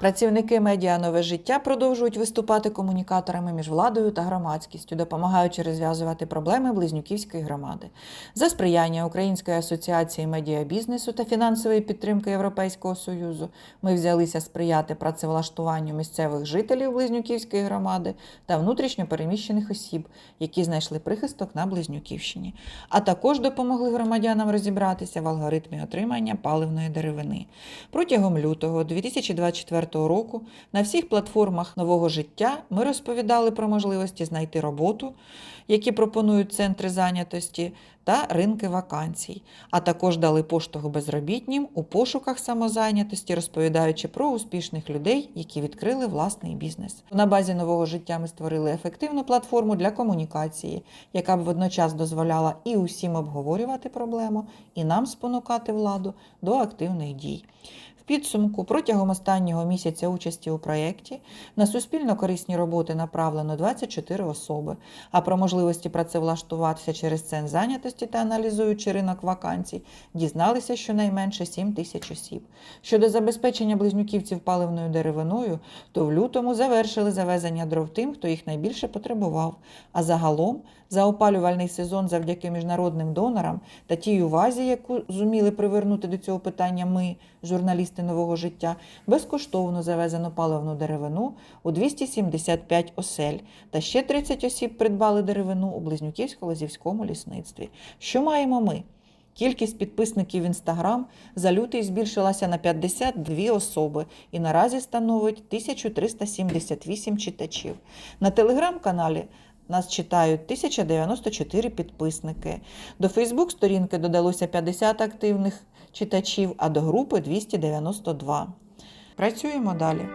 Працівники медіа Нове життя продовжують виступати комунікаторами між владою та громадськістю, допомагаючи розв'язувати проблеми Близнюківської громади. За сприяння Української асоціації медіабізнесу та фінансової підтримки Європейського союзу ми взялися сприяти працевлаштуванню місцевих жителів Близнюківської громади та внутрішньо переміщених осіб, які знайшли прихисток на Близнюківщині, а також допомогли громадянам розібратися в алгоритмі отримання паливної деревини. Протягом лютого 2024 року на всіх платформах нового життя ми розповідали про можливості знайти роботу, які пропонують центри зайнятості та ринки вакансій, а також дали поштовх безробітнім у пошуках самозайнятості, розповідаючи про успішних людей, які відкрили власний бізнес. На базі нового життя ми створили ефективну платформу для комунікації, яка б водночас дозволяла і усім обговорювати проблему, і нам спонукати владу до активних дій. Підсумку протягом останнього місяця участі у проєкті на суспільно корисні роботи направлено 24 особи, а про можливості працевлаштуватися через центр зайнятості та аналізуючи ринок вакансій, дізналися щонайменше 7 тисяч осіб. Щодо забезпечення близнюківців паливною деревиною, то в лютому завершили завезення дров тим, хто їх найбільше потребував. А загалом за опалювальний сезон завдяки міжнародним донорам та тій увазі, яку зуміли привернути до цього питання ми, журналісти нового життя, безкоштовно завезено паливну деревину у 275 осель, та ще 30 осіб придбали деревину у Близнюківсько-Лозівському лісництві. Що маємо ми? Кількість підписників в Інстаграм за лютий збільшилася на 52 особи і наразі становить 1378 читачів. На телеграм-каналі нас читають 1094 підписники. До Фейсбук-сторінки додалося 50 активних читачів, а до групи 292. Працюємо далі.